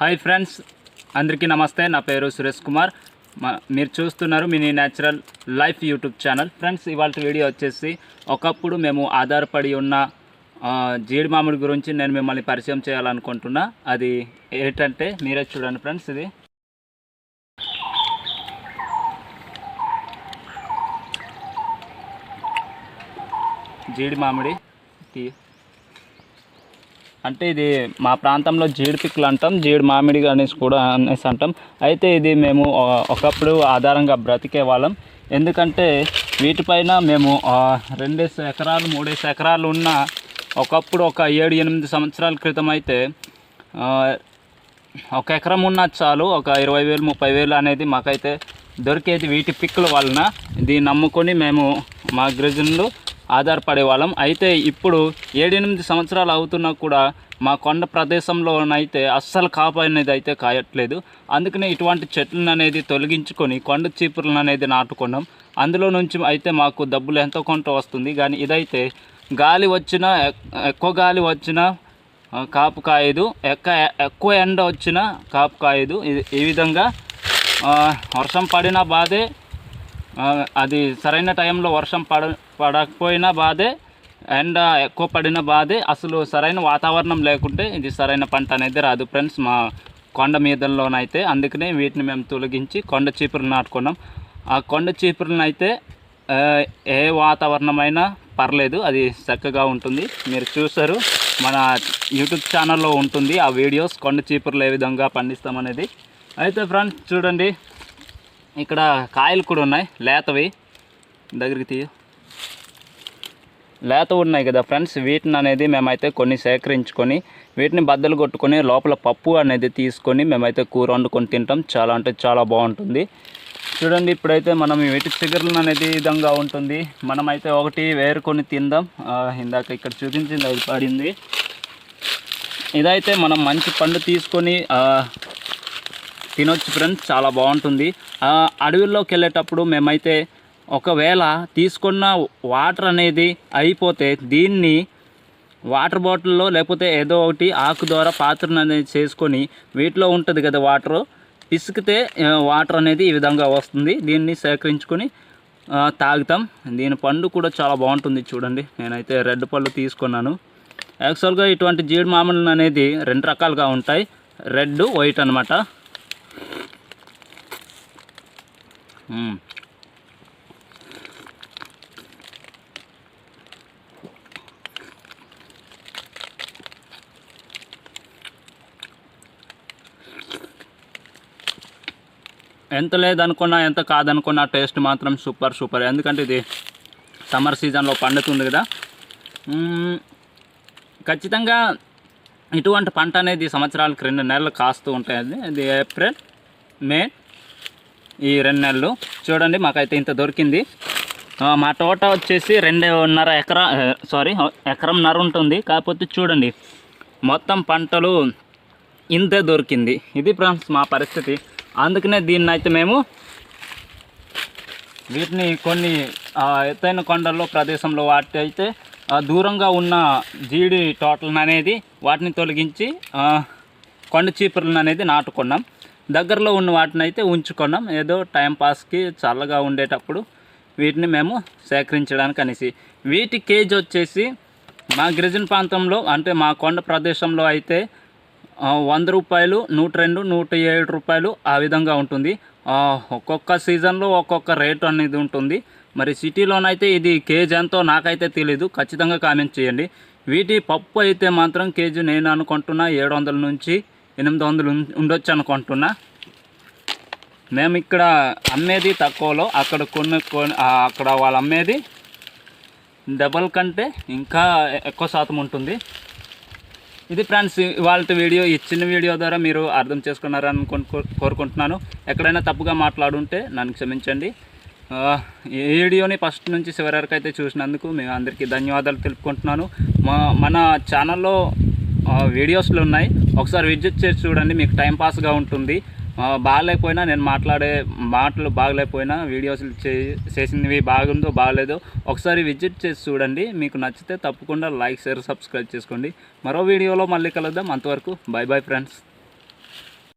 Hi friends అందరికీ నమస్తే. నా పేరు సురేష్ కుమార్. మా- మీరు చూస్తున్నారు mini natural life YouTube channel. Friends ఇవాళ వీడియో వచ్చేసి ఒకప్పుడు మేము ఆధారపడి ఉన్న జీడి మామిడి గురించి నేను మిమ్మల్ని పరిచయం చేయాలనుకుంటున్నా. అది ఏంటంటే మీరే చూడండి ఫ్రెండ్స్ ఇది. జీడి మామిడి అంటే ఇది మా ప్రాంతంలో జీడి పిక్కులు అంటాం జీడి మామిడి అనేసి కూడా అనేసి అంటాం. అయితే ఇది మేము ఒకప్పుడు ఆధారంగా బ్రతికే వాళ్ళం. ఎందుకంటే వీటిపైన మేము రెండేసి ఎకరాలు మూడేసి ఎకరాలు ఉన్న ఒకప్పుడు ఒక ఏడు ఎనిమిది సంవత్సరాల క్రితం అయితే ఒక ఎకరం ఉన్న చాలు ఒక ఇరవై వేలు ముప్పై వేలు అనేది మాకైతే దొరికేది వీటి పిక్కుల వలన. దీన్ని నమ్ముకొని మేము మా గిరిజనులు ఆధారపడే వాళ్ళం. అయితే ఇప్పుడు ఏడెనిమిది సంవత్సరాలు అవుతున్నా కూడా మా కొండ ప్రదేశంలోనైతే అస్సలు కాపు అనేది అయితే కాయట్లేదు. అందుకనే ఇటువంటి చెట్లను అనేది తొలగించుకొని కొండ చీపుర్లను అనేది నాటుకున్నాం. అందులో నుంచి అయితే మాకు డబ్బులు ఎంతో కొంత వస్తుంది. కానీ ఇదైతే గాలి వచ్చినా ఎక్- ఎక్కువ గాలి వచ్చినా కాపు కాయదు. ఎక్క ఎక్కువ ఎండ వచ్చినా కాపు కాయదు. ఈ విధంగా వర్షం పడిన బాధే. అది సరైన టైంలో వర్షం పడ పడకపోయినా బాధే అండ్ ఎక్కువ పడిన బాధే. అసలు సరైన వాతావరణం లేకుంటే ఇది సరైన పంట అనేది రాదు ఫ్రెండ్స్. మా కొండ మీదల్లోనైతే అందుకనే వీటిని మేము తొలగించి కొండ చీపురులు నాటుకున్నాం. ఆ కొండ చీపురులను అయితే ఏ వాతావరణమైనా పర్లేదు అది చక్కగా ఉంటుంది. మీరు చూసారు మన యూట్యూబ్ ఛానల్లో ఉంటుంది ఆ వీడియోస్ కొండ చీపుర్లు ఏ విధంగా పండిస్తామనేది. అయితే ఫ్రెండ్స్ చూడండి ఇక్కడ కాయలు కూడా ఉన్నాయి. లేతవి. దగ్గరికి తీయ. లేత ఉన్నాయి కదా ఫ్రెండ్స్. వీటిని అనేది మేమైతే కొన్ని సేకరించుకొని వీటిని బద్దలు కొట్టుకొని లోపల పప్పు అనేది తీసుకొని మేమైతే కూర వండుకొని తింటాం. చాలా అంటే చాలా బాగుంటుంది. చూడండి ఇప్పుడైతే మనం వీటి చిగురులు అనేది విధంగా ఉంటుంది. మనమైతే ఒకటి వేరుకొని తిందాం. ఇందాక ఇక్కడ చూపించింది అది పడింది. ఇదైతే మనం మంచి పండు తీసుకొని తినొచ్చు ఫ్రెండ్స్ చాలా బాగుంటుంది. ఆ, అడవుల్లోకి వెళ్ళేటప్పుడు మేమైతే ఒకవేళ తీసుకున్న వాటర్ అనేది అయిపోతే దీన్ని వాటర్ బాటిల్లో లేకపోతే ఏదో ఒకటి ఆకు ద్వారా పాత్రను అనేది చేసుకొని వీటిలో ఉంటుంది కదా వాటర్ పిసికితే వాటర్ అనేది ఈ విధంగా వస్తుంది. దీన్ని సేకరించుకొని తాగుతాం. దీని పండు కూడా చాలా బాగుంటుంది చూడండి. నేనైతే రెడ్ పళ్ళు తీసుకున్నాను. యాక్చువల్గా ఇటువంటి జీడి మామిళ్ళు అనేది రెండు రకాలుగా ఉంటాయి. రెడ్ వైట్ అనమాట ఎంత లేదనుకున్నా ఎంత కాదనుకున్నా టేస్ట్ మాత్రం సూపర్ సూపర్. ఎందుకంటే ఇది సమ్మర్ సీజన్లో పండుతుంది కదా. ఖచ్చితంగా ఇటువంటి పంట అనేది సంవత్సరాల రెండు నెలలు కాస్తూ ఉంటాయండి ఇది ఏప్రిల్ మే ఈ రెండు నెలలు. చూడండి మాకైతే ఇంత దొరికింది. మా తోట వచ్చేసి రెండున్నర ఎకరా సారీ ఎకరంన్నర ఉంటుంది. కాకపోతే చూడండి మొత్తం పంటలు ఇంతే దొరికింది. ఇది ఫ్రెండ్స్ మా పరిస్థితి. అందుకనే దీన్ని అయితే మేము వీటిని కొన్ని ఎత్తైన కొండల్లో ప్రదేశంలో వాటి అయితే దూరంగా ఉన్న జీడి తోటలను అనేది వాటిని తొలగించి కొండ చీపుర్లను అనేది నాటుకున్నాం. దగ్గరలో ఉన్న వాటిని అయితే ఉంచుకున్నాం. ఏదో టైంపాస్కి చల్లగా ఉండేటప్పుడు వీటిని మేము సేకరించడానికి అనేసి. వీటి కేజీ వచ్చేసి మా గిరిజన ప్రాంతంలో అంటే మా కొండ ప్రదేశంలో అయితే వంద రూపాయలు నూట రెండు నూట ఏడు రూపాయలు ఆ విధంగా ఉంటుంది. ఒక్కొక్క సీజన్లో ఒక్కొక్క రేటు అనేది ఉంటుంది. మరి సిటీలోనైతే ఇది కేజీ ఎంతో నాకైతే తెలీదు. ఖచ్చితంగా కామెంట్ చేయండి. వీటి పప్పు అయితే మాత్రం కేజీ నేను అనుకుంటున్నా ఏడు వందల నుంచి ఎనిమిది వందలు ఉండొచ్చు అనుకుంటున్నా. మేము ఇక్కడ అమ్మేది తక్కువలో అక్కడ కొన్ని అక్కడ వాళ్ళు అమ్మేది డబల్ కంటే ఇంకా ఎక్కువ శాతం ఉంటుంది. ఇది ఫ్రెండ్స్ ఇవాళ వీడియో ఈ చిన్న వీడియో ద్వారా మీరు అర్థం చేసుకున్నారని కోరుకుంటున్నాను. ఎక్కడైనా తప్పుగా మాట్లాడుంటే నన్ను క్షమించండి. ఈ వీడియోని ఫస్ట్ నుంచి చివరి వరకు అయితే చూసినందుకు మేము అందరికీ ధన్యవాదాలు తెలుపుకుంటున్నాను. మా మన ఛానల్లో వీడియోస్లు ఉన్నాయి. ఒకసారి విజిట్ చేసి చూడండి మీకు టైం పాస్గా ఉంటుంది. బాగలేకపోయినా బాగాలేకపోయినా నేను మాట్లాడే మాటలు బాగలేకపోయినా వీడియోస్ చే- చేసినవి బాగుందో బాగలేదో ఒకసారి విజిట్ చేసి చూడండి. మీకు నచ్చితే తప్పకుండా లైక్ షేర్ సబ్స్క్రైబ్ చేసుకోండి. మరో వీడియోలో మళ్ళీ కలుద్దాం. అంతవరకు బై బాయ్ ఫ్రెండ్స్.